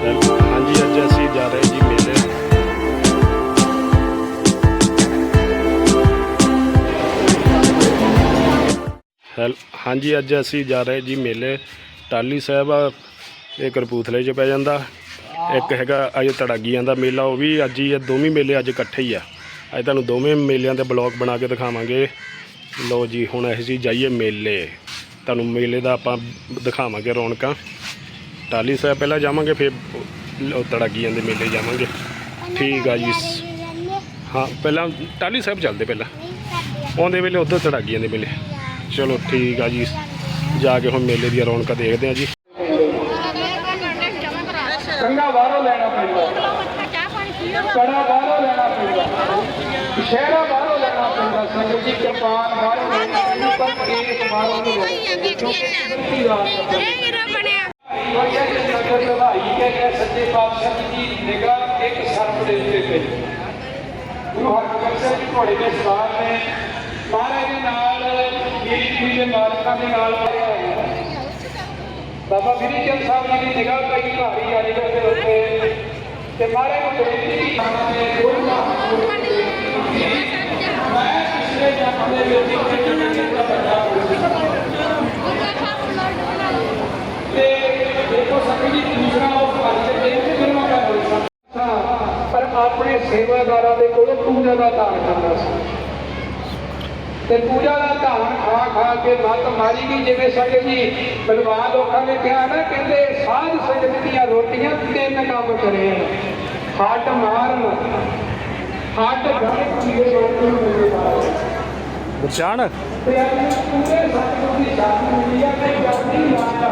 ਹਾਂਜੀ, ਅੱਜ ਅਸੀਂ ਜਾ ਰਹੇ ਜੀ ਮੇਲੇ। ਹੈਲ, ਹਾਂਜੀ, ਅੱਜ ਅਸੀਂ ਜਾ ਰਹੇ ਜੀ ਮੇਲੇ। ਟਾਲੀ ਸਾਹਿਬ ਇਹ ਕਰਪੂਥਲੇ 'ਚ ਪੈ ਜਾਂਦਾ। ਇੱਕ ਹੈਗਾ, ਅੱਜ ਤੜਾਗੀਆਂ ਦਾ ਮੇਲਾ, ਉਹ ਵੀ ਅੱਜ ਹੀ ਆ, ਦੋਵੇਂ ਮੇਲੇ ਅੱਜ ਇਕੱਠੇ ਹੀ ਆ। ਅੱਜ ਤੁਹਾਨੂੰ ਦੋਵੇਂ ਮੇਲਿਆਂ ਦੇ ਬਲੌਗ ਬਣਾ ਕੇ ਦਿਖਾਵਾਂਗੇ। ਲੋ ਜੀ, ਹੁਣ ਅਸੀਂ ਜਾਈਏ ਮੇਲੇ। ਤੁਹਾਨੂੰ ਮੇਲੇ ਦਾ ਆਪਾਂ ਦਿਖਾਵਾਂਗੇ ਰੌਣਕਾਂ। ਟਾਲੀ ਸਾਹਿਬ ਪਹਿਲਾਂ ਜਾਵਾਂਗੇ ਫਿਰ ਉਹ ਤੜਾਗੀਆਂ ਦੇ ਮੇਲੇ ਜਾਵਾਂਗੇ। ਠੀਕ ਆ ਜੀ। ਹਾਂ ਪਹਿਲਾਂ ਟਾਲੀ ਸਾਹਿਬ ਚੱਲਦੇ ਪਹਿਲਾਂ। ਆਉਂਦੇ ਵੇਲੇ। ਉਧਰ ਤੜਾਗੀਆਂ ਦੇ ਮੇਲੇ। ਚਲੋ ਠੀਕ ਆ ਜੀ। ਜਾ ਕੇ ਹੁਣ ਮੇਲੇ ਦੀਆਂ ਰੌਣਕਾਂ ਦੇਖਦੇ ਆ ਜੀ। ਕੰਗਾ ਬਾਹਰੋਂ ਲੈਣਾ ਪੈਂਦਾ। ਕੜਾ ਬਾਹਰੋਂ ਲੈਣਾ ਪੈਂਦਾ। ਸ਼ਹਿਰਾ ਬਾਹਰੋਂ ਲੈਣਾ ਪੈਂਦਾ। ਸੰਗਤ ਜੀ ਕਿਰਪਾਨ ਬਾਹਰੋਂ ਲੈਣਾ। ਪੈਂਦਾ ਪਰ ਕੇਸ ਬਾਹਰੋਂ ਨਹੀਂ ਲੈਣਾ। ਕਿਉਂਕਿ ਕੁਦਰਤੀ ਰਾਤ ਹੈ ਕੋਈ ਹੈ ਕਿ ਨਜ਼ਰ ਲਵਾਈ ਕੇ ਗਏ ਸੱਚੇ ਪਾਤਸ਼ਾਹ ਜੀ ਦੀ ਨਿਗਾਹ ਇੱਕ ਸਰਪ ਦੇ ਉੱਤੇ ਪਈ ਗੁਰੂ ਹਰਗੋਬਿੰਦ ਸਾਹਿਬ ਜੀ ਘੋੜੇ ਦੇ ਸਵਾਰ ਨੇ ਮਹਾਰਾਜ ਦੇ ਨਾਲ ਮੇਰੀ ਪੀੜੀ ਦੇ ਮਾਲਕਾਂ ਦੇ ਨਾਲ ਆਇਆ ਹੈ ਬਾਬਾ ਬਿਰੀ ਚੰਦ ਸਾਹਿਬ ਜੀ ਦੀ ਨਿਗਾਹ ਪਈ ਭਾਰੀ ਆ ਨਿਗਾਹ ਦੇ ਉੱਤੇ ਤੇ ਮਹਾਰਾਜ ਨੂੰ ਬੇਨਤੀ ਕੀਤੀ ਨੇ ਗੁਰੂ ਮੈਂ ਪਿਛਲੇ ਜਨਮ ਦੇ ਵਿੱਚ ਇੱਕ ਜਨਮ ਦਾ ਵੱਡਾ ਤੇ ਦੇਖੋ ਸੰਗਤ ਜੀ ਦੂਸਰਾ ਉਹ ਖਰਚ ਦੇ ਕੇ ਜਨਮ ਦਾ ਹੋਇਆ ਪਰ ਆਪਣੇ ਸੇਵਾਦਾਰਾਂ ਦੇ ਕੋਲੋਂ ਪੂਜਾ ਦਾ ਦਾਨ ਕਰਦਾ ਸੀ। ਤੇ ਪੂਜਾ ਦਾ ਧਾਨ ਖਾ ਖਾ ਕੇ ਮੱਤ ਮਾਰੀ ਗਈ ਜਿਵੇਂ ਸਾਡੇ ਜੀ ਬਲਵਾਨ ਲੋਕਾਂ ਨੇ ਕਿਹਾ ਨਾ ਕਹਿੰਦੇ ਸਾਧ ਸੰਗਤ ਦੀਆਂ ਰੋਟੀਆਂ ਤਿੰਨ ਕੰਮ ਕਰੇ। ਹੱਟ ਮਾਰਨ ਹੱਟ ਗਾਣੇ ਪੂਰੇ ਰੋਟੀ ਨੂੰ ਮਿਲੇ ਗੁਰਚਾਨ ਤੇ ਅੱਜ ਪੂਰੇ ਸਤਿਗੁਰੂ ਦੀ ਸ਼ਾਦੀ ਮਿਲੀ ਆ ਤੇ ਜਲਦੀ ਲਾਇਆ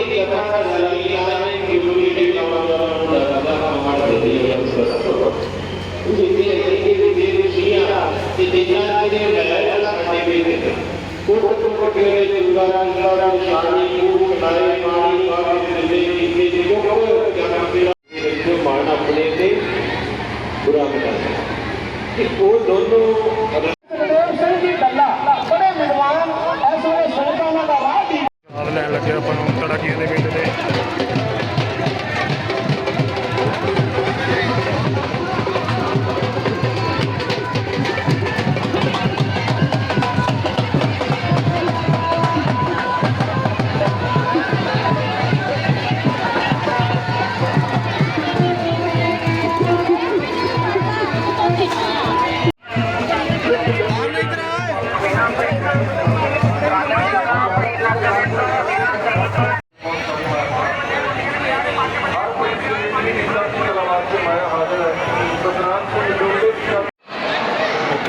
ਤੇ ਉਹਦੀ ਕਥਾ ਦਾ ਜਲਾਲੀ ਆਵੇ ਕਿ ਗੁਰੂ ਜੀ ਦੇ ਨਾਮ ਦਾ ਦਾ ਮਾਰ ਦੇ ਦੀ ਹੈ ਉਹ ਜਿਹਦੇ ਇਹ ਦੇ ਦੇ ਸੀਆ ਤੇ ਦੇਣਾ ਦੇ ਲੈ ਸਾਡੇ ਵਿੱਚ ਕੋਟ ਕੋਟ ਦੇ ਚੁੰਗਾਰਾ ਚੁੰਗਾਰਾ ਸ਼ਾਨੀ ਕੂਟ ਨਾਲੇ ਪਾਣੀ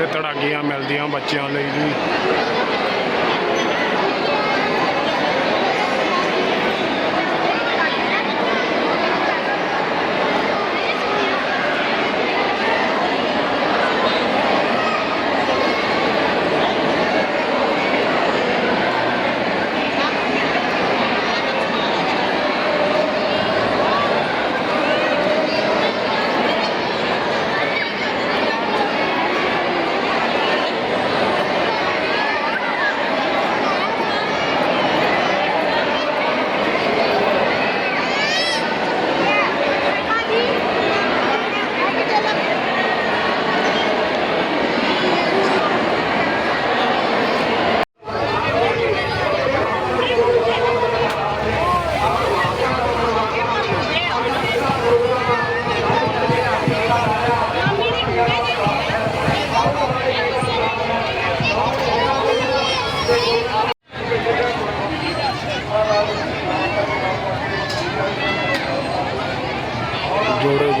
ਉੱਥੇ ਤੜਾਕੀਆਂ ਮਿਲਦੀਆਂ ਬੱਚਿਆਂ ਲਈ ਜੀ। ജോഡ്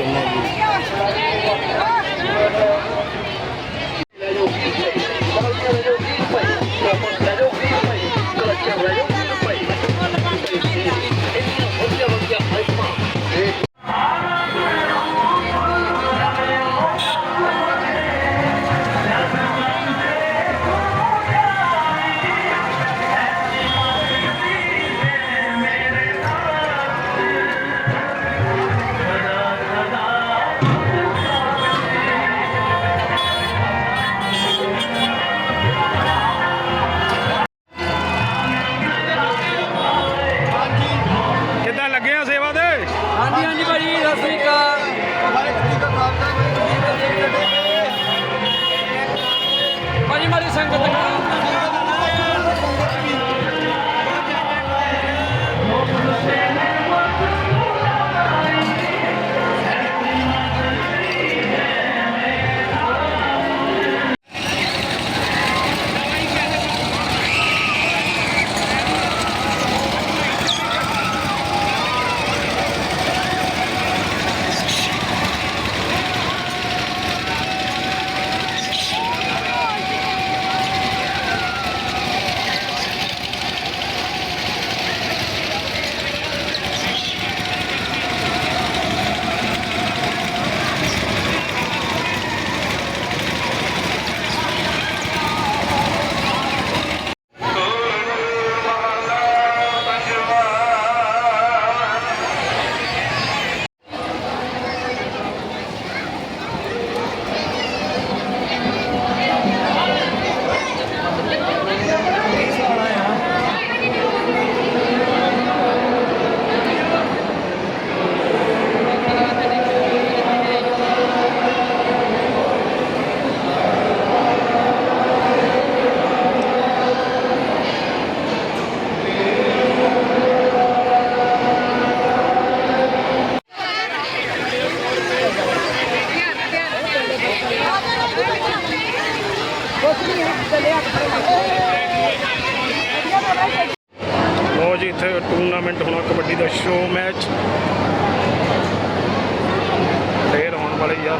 ਪਲੇਅਰ ਆ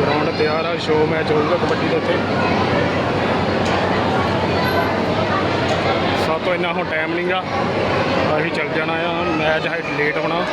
ਗਰਾਊਂਡ ਤਿਆਰ ਆ ਸ਼ੋ ਮੈਚ ਹੋਊਗਾ ਕਬੱਡੀ ਦਾ ਇੱਥੇ ਸਾਤੋਂ ਇੰਨਾ ਹੁਣ ਟਾਈਮ ਨਹੀਂਗਾ ਅਸੀਂ ਚੱਲ ਜਾਣਾ ਆ ਮੈਚ ਹੈ ਲੇਟ ਹੋਣਾ।